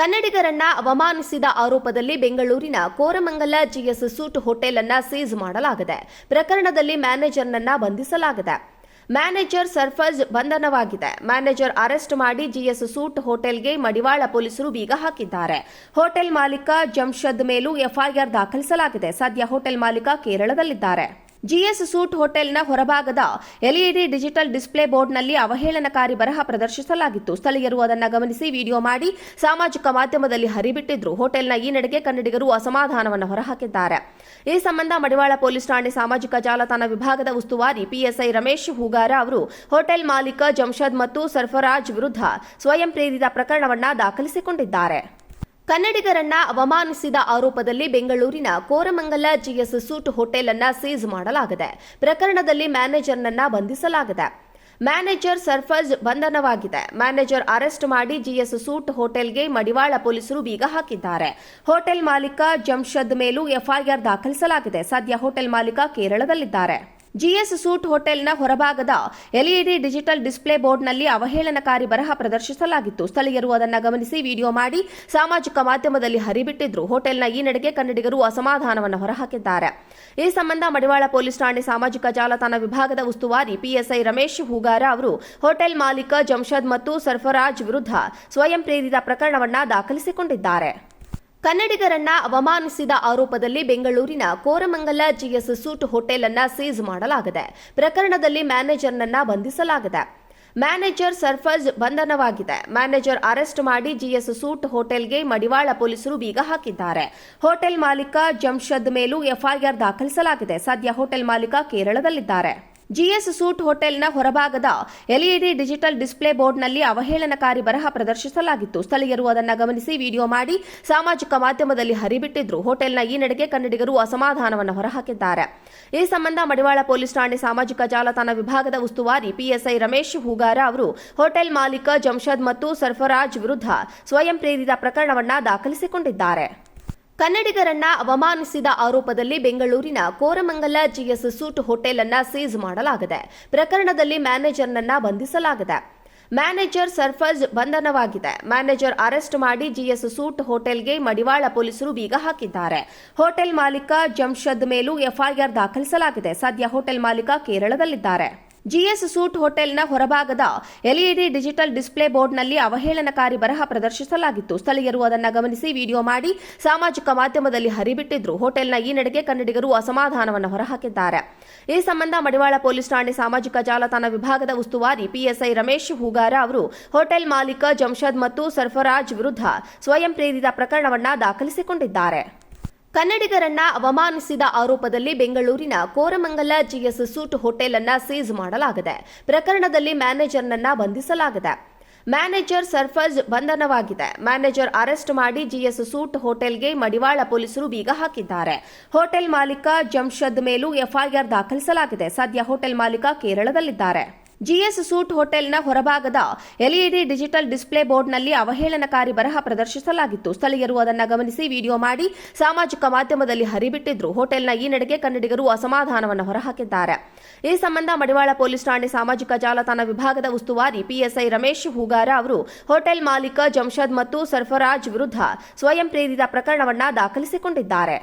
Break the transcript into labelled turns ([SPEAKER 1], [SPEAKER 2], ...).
[SPEAKER 1] ಕನ್ನಡಿಗರನ್ನ ಅವಮಾನಿಸಿದ ಆರೋಪದಲ್ಲಿ ಬೆಂಗಳೂರಿನ ಕೋರಮಂಗಲ ಜಿಎಸ್ ಸೂಟ್ ಹೋಟೆಲ್ ಅನ್ನ ಸೀಜ್ ಮಾಡಲಾಗಿದೆ. ಪ್ರಕರಣದಲ್ಲಿ ಮ್ಯಾನೇಜರ್ನನ್ನ ಬಂಧಿಸಲಾಗಿದೆ. ಮ್ಯಾನೇಜರ್ ಸರ್ಫಜ್ ಬಂಧನವಾಗಿದೆ. ಮ್ಯಾನೇಜರ್ ಅರೆಸ್ಟ್ ಮಾಡಿ ಜಿಎಸ್ ಸೂಟ್ ಹೋಟೆಲ್ಗೆ ಮಡಿವಾಳ ಪೊಲೀಸರು ಬೀಗ ಹಾಕಿದ್ದಾರೆ. ಹೋಟೆಲ್ ಮಾಲೀಕ ಜಮ್ಷದ್ ಮೇಲೂ ಎಫ್ಐಆರ್ ದಾಖಲಿಸಲಾಗಿದೆ. ಸದ್ಯ ಹೋಟೆಲ್ ಮಾಲೀಕ ಕೇರಳದಲ್ಲಿದ್ದಾರೆ. ಜಿಎಸ್ ಸೂಟ್ ಹೋಟೆಲ್ನ ಹೊರಭಾಗದ ಎಲ್ಇಡಿ ಡಿಜಿಟಲ್ ಡಿಸ್ಪ್ಲೇ ಬೋರ್ಡ್ನಲ್ಲಿ ಅವಹೇಳನಕಾರಿ ಬರಹ ಪ್ರದರ್ಶಿಸಲಾಗಿತ್ತು. ಸ್ಥಳೀಯರು ಅದನ್ನು ಗಮನಿಸಿ ವಿಡಿಯೋ ಮಾಡಿ ಸಾಮಾಜಿಕ ಮಾಧ್ಯಮದಲ್ಲಿ ಹರಿಬಿಟ್ಟಿದ್ರು. ಹೋಟೆಲ್ನ ಈ ನಡೆಗೆ ಕನ್ನಡಿಗರು ಅಸಮಾಧಾನವನ್ನು ಹೊರಹಾಕಿದ್ದಾರೆ. ಈ ಸಂಬಂಧ ಮಡಿವಾಳ ಪೊಲೀಸ್ ಠಾಣೆ ಸಾಮಾಜಿಕ ಜಾಲತಾಣ ವಿಭಾಗದ ಉಸ್ತುವಾರಿ ಪಿಎಸ್ಐ ರಮೇಶ್ ಹೂಗಾರ ಅವರು ಹೋಟೆಲ್ ಮಾಲೀಕ ಜಂಶದ್ ಮತ್ತು ಸರ್ಫರಾಜ್ ವಿರುದ್ಧ ಸ್ವಯಂ ಪ್ರೇರಿತ ಪ್ರಕರಣವನ್ನು ದಾಖಲಿಸಿಕೊಂಡಿದ್ದಾರೆ. ಕನ್ನಡಿಗರನ್ನ ಅವಮಾನಿಸಿದ ಆರೋಪದಲ್ಲಿ ಬೆಂಗಳೂರಿನ ಕೋರಮಂಗಲ ಜಿಎಸ್ ಸೂಟ್ ಹೋಟೆಲ್ ಅನ್ನ ಸೀಜ್ ಮಾಡಲಾಗಿದೆ. ಪ್ರಕರಣದಲ್ಲಿ ಮ್ಯಾನೇಜರ್ನನ್ನ ಬಂಧಿಸಲಾಗಿದೆ. ಮ್ಯಾನೇಜರ್ ಸರ್ಫಜ್ ಬಂಧನವಾಗಿದೆ. ಮ್ಯಾನೇಜರ್ ಅರೆಸ್ಟ್ ಮಾಡಿ ಜಿಎಸ್ ಸೂಟ್ ಹೋಟೆಲ್ಗೆ ಮಡಿವಾಳ ಪೊಲೀಸರು ಬೀಗ ಹಾಕಿದ್ದಾರೆ. ಹೋಟೆಲ್ ಮಾಲೀಕ ಜಮ್ಷದ್ ಮೇಲೂ ಎಫ್ಐಆರ್ ದಾಖಲಿಸಲಾಗಿದೆ. ಸದ್ಯ ಹೋಟೆಲ್ ಮಾಲೀಕ ಕೇರಳದಲ್ಲಿದ್ದಾರೆ. ಜಿಎಸ್ ಸೂಟ್ ಹೋಟೆಲ್ನ ಹೊರಭಾಗದ ಎಲ್ಇಡಿ ಡಿಜಿಟಲ್ ಡಿಸ್ಪ್ಲೇ ಬೋರ್ಡ್ನಲ್ಲಿ ಅವಹೇಳನಕಾರಿ ಬರಹ ಪ್ರದರ್ಶಿಸಲಾಗಿತ್ತು. ಸ್ಥಳೀಯರು ಅದನ್ನು ಗಮನಿಸಿ ವಿಡಿಯೋ ಮಾಡಿ ಸಾಮಾಜಿಕ ಮಾಧ್ಯಮದಲ್ಲಿ ಹರಿಬಿಟ್ಟಿದ್ರು. ಹೋಟೆಲ್ನ ಈ ನಡೆಗೆ ಕನ್ನಡಿಗರು ಅಸಮಾಧಾನವನ್ನು ಹೊರಹಾಕಿದ್ದಾರೆ. ಈ ಸಂಬಂಧ ಮಡಿವಾಳ ಪೊಲೀಸ್ ಠಾಣೆ ಸಾಮಾಜಿಕ ಜಾಲತಾಣ ವಿಭಾಗದ ಉಸ್ತುವಾರಿ ಪಿಎಸ್ಐ ರಮೇಶ್ ಹೂಗಾರ ಅವರು ಹೋಟೆಲ್ ಮಾಲೀಕ ಜಂಶದ್ ಮತ್ತು ಸರ್ಫರಾಜ್ ವಿರುದ್ಧ ಸ್ವಯಂ ಪ್ರೇರಿತ ಪ್ರಕರಣವನ್ನು ದಾಖಲಿಸಿಕೊಂಡಿದ್ದಾರೆ. ಕನ್ನಡಿಗರನ್ನ ಅವಮಾನಿಸಿದ ಆರೋಪದಲ್ಲಿ ಬೆಂಗಳೂರಿನ ಕೋರಮಂಗಲ ಜಿಎಸ್ ಸೂಟ್ ಹೋಟೆಲ್ ಅನ್ನ ಸೀಸ್ ಮಾಡಲಾಗಿದೆ. ಪ್ರಕರಣದಲ್ಲಿ ಮ್ಯಾನೇಜರ್ನನ್ನ ಬಂಧಿಸಲಾಗಿದೆ. ಮ್ಯಾನೇಜರ್ ಸರ್ಫಜ್ ಬಂಧನವಾಗಿದೆ. ಮ್ಯಾನೇಜರ್ ಅರೆಸ್ಟ್ ಮಾಡಿ ಜಿಎಸ್ ಸೂಟ್ ಹೋಟೆಲ್ಗೆ ಮಡಿವಾಳ ಪೊಲೀಸರು ಬೀಗ ಹಾಕಿದ್ದಾರೆ. ಹೋಟೆಲ್ ಮಾಲೀಕ ಜಮ್ಷದ್ ಮೇಲೂ ಎಫ್ಐಆರ್ ದಾಖಲಿಸಲಾಗಿದೆ. ಸದ್ಯ ಹೋಟೆಲ್ ಮಾಲೀಕ ಕೇರಳದಲ್ಲಿದ್ದಾರೆ. ಜಿಎಸ್ ಸೂಟ್ ಹೋಟೆಲ್ನ ಹೊರಭಾಗದ ಎಲ್ಇಡಿ ಡಿಜಿಟಲ್ ಡಿಸ್ಪ್ಲೇ ಬೋರ್ಡ್ನಲ್ಲಿ ಅವಹೇಳನಕಾರಿ ಬರಹ ಪ್ರದರ್ಶಿಸಲಾಗಿತ್ತು. ಸ್ಥಳೀಯರು ಅದನ್ನು ಗಮನಿಸಿ ವಿಡಿಯೋ ಮಾಡಿ ಸಾಮಾಜಿಕ ಮಾಧ್ಯಮದಲ್ಲಿ ಹರಿಬಿಟ್ಟಿದ್ರು. ಹೋಟೆಲ್ನ ಈ ನಡೆಗೆ ಕನ್ನಡಿಗರು ಅಸಮಾಧಾನವನ್ನು ಹೊರಹಾಕಿದ್ದಾರೆ. ಈ ಸಂಬಂಧ ಮಡಿವಾಳ ಪೊಲೀಸ್ ಠಾಣೆ ಸಾಮಾಜಿಕ ಜಾಲತಾಣ ವಿಭಾಗದ ಉಸ್ತುವಾರಿ ಪಿಎಸ್ಐ ರಮೇಶ್ ಹೂಗಾರ ಅವರು ಹೋಟೆಲ್ ಮಾಲೀಕ ಜಂಶದ್ ಮತ್ತು ಸರ್ಫರಾಜ್ ವಿರುದ್ಧ ಸ್ವಯಂ ಪ್ರೇರಿತ ಪ್ರಕರಣವನ್ನು ದಾಖಲಿಸಿಕೊಂಡಿದ್ದಾರೆ. ಕನ್ನಡಿಗರನ್ನ ಅವಮಾನಿಸಿದ ಆರೋಪದಲ್ಲಿ ಬೆಂಗಳೂರಿನ ಕೋರಮಂಗಲ ಜಿಎಸ್ ಸೂಟ್ ಹೋಟೆಲ್ ಅನ್ನ ಸೀಜ್ ಮಾಡಲಾಗಿದೆ. ಪ್ರಕರಣದಲ್ಲಿ ಮ್ಯಾನೇಜರ್ನನ್ನ ಬಂಧಿಸಲಾಗಿದೆ. ಮ್ಯಾನೇಜರ್ ಸರ್ಫಜ್ ಬಂಧನವಾಗಿದೆ. ಮ್ಯಾನೇಜರ್ ಅರೆಸ್ಟ್ ಮಾಡಿ ಜಿಎಸ್ ಸೂಟ್ ಹೋಟೆಲ್ಗೆ ಮಡಿವಾಳ ಪೊಲೀಸರು ಬೀಗ ಹಾಕಿದ್ದಾರೆ. ಹೋಟೆಲ್ ಮಾಲೀಕ ಜಮ್ಷದ್ ಮೇಲೂ ಎಫ್ಐಆರ್ ದಾಖಲಿಸಲಾಗಿದೆ. ಸದ್ಯ ಹೋಟೆಲ್ ಮಾಲೀಕ ಕೇರಳದಲ್ಲಿದ್ದಾರೆ. ಜಿಎಸ್ ಸೂಟ್ ಹೋಟೆಲ್ನ ಹೊರಭಾಗದ ಎಲ್ಇಡಿ ಡಿಜಿಟಲ್ ಡಿಸ್ಪ್ಲೇ ಬೋರ್ಡ್ನಲ್ಲಿ ಅವಹೇಳನಕಾರಿ ಬರಹ ಪ್ರದರ್ಶಿಸಲಾಗಿತ್ತು. ಸ್ಥಳೀಯರು ಅದನ್ನು ಗಮನಿಸಿ ವಿಡಿಯೋ ಮಾಡಿ ಸಾಮಾಜಿಕ ಮಾಧ್ಯಮದಲ್ಲಿ ಹರಿಬಿಟ್ಟಿದ್ರು. ಹೋಟೆಲ್ನ ಈ ನಡೆಗೆ ಕನ್ನಡಿಗರು ಅಸಮಾಧಾನವನ್ನು ಹೊರಹಾಕಿದ್ದಾರೆ. ಈ ಸಂಬಂಧ ಮಡಿವಾಳ ಪೊಲೀಸ್ ಠಾಣೆ ಸಾಮಾಜಿಕ ಜಾಲತಾಣ ವಿಭಾಗದ ಉಸ್ತುವಾರಿ ಪಿಎಸ್ಐ ರಮೇಶ್ ಹೂಗಾರ ಅವರು ಹೋಟೆಲ್ ಮಾಲೀಕ ಜಂಶದ್ ಮತ್ತು ಸರ್ಫರಾಜ್ ವಿರುದ್ಧ ಸ್ವಯಂ ಪ್ರೇರಿತ ಪ್ರಕರಣವನ್ನು ದಾಖಲಿಸಿಕೊಂಡಿದ್ದಾರೆ. ಕನ್ನಡಿಗರನ್ನ ಅವಮಾನಿಸಿದ ಆರೋಪದಲ್ಲಿ ಬೆಂಗಳೂರಿನ ಕೋರಮಂಗಲ ಜಿಎಸ್ ಸೂಟ್ ಹೋಟೆಲ್ ಅನ್ನ ಸೀಸ್ ಮಾಡಲಾಗಿದೆ. ಪ್ರಕರಣದಲ್ಲಿ ಮ್ಯಾನೇಜರ್ನನ್ನ ಬಂಧಿಸಲಾಗಿದೆ. ಮ್ಯಾನೇಜರ್ ಸರ್ಫಜ್ ಬಂಧನವಾಗಿದೆ. ಮ್ಯಾನೇಜರ್ ಅರೆಸ್ಟ್ ಮಾಡಿ ಜಿಎಸ್ ಸೂಟ್ ಹೋಟೆಲ್ಗೆ ಮಡಿವಾಳ ಪೊಲೀಸರು ಬೀಗ ಹಾಕಿದ್ದಾರೆ. ಹೋಟೆಲ್ ಮಾಲೀಕ ಜಮ್ಷದ್ ಮೇಲೂ ಎಫ್ಐಆರ್ ದಾಖಲಿಸಲಾಗಿದೆ. ಸದ್ಯ ಹೋಟೆಲ್ ಮಾಲೀಕ ಕೇರಳದಲ್ಲಿದ್ದಾರೆ. ಜಿಎಸ್ ಸೂಟ್ ಹೋಟೆಲ್ನ ಹೊರಭಾಗದ ಎಲ್ಇಡಿ ಡಿಜಿಟಲ್ ಡಿಸ್ಪ್ಲೇ ಬೋರ್ಡ್ನಲ್ಲಿ ಅವಹೇಳನಕಾರಿ ಬರಹ ಪ್ರದರ್ಶಿಸಲಾಗಿತ್ತು. ಸ್ಥಳೀಯರು ಅದನ್ನು ಗಮನಿಸಿ ವಿಡಿಯೋ ಮಾಡಿ ಸಾಮಾಜಿಕ ಮಾಧ್ಯಮದಲ್ಲಿ ಹರಿಬಿಟ್ಟಿದ್ರು. ಹೋಟೆಲ್ನ ಈ ನಡೆಗೆ ಕನ್ನಡಿಗರು ಅಸಮಾಧಾನವನ್ನು ಹೊರಹಾಕಿದ್ದಾರೆ. ಈ ಸಂಬಂಧ ಮಡಿವಾಳ ಪೊಲೀಸ್ ಠಾಣೆ ಸಾಮಾಜಿಕ ಜಾಲತಾಣ ವಿಭಾಗದ ಉಸ್ತುವಾರಿ ಪಿಎಸ್ಐ ರಮೇಶ್ ಹೂಗಾರ ಅವರು ಹೋಟೆಲ್ ಮಾಲೀಕ ಜಂಶದ್ ಮತ್ತು ಸರ್ಫರಾಜ್ ವಿರುದ್ಧ ಸ್ವಯಂ ಪ್ರೇರಿತ ಪ್ರಕರಣವನ್ನು ದಾಖಲಿಸಿಕೊಂಡಿದ್ದಾರೆ.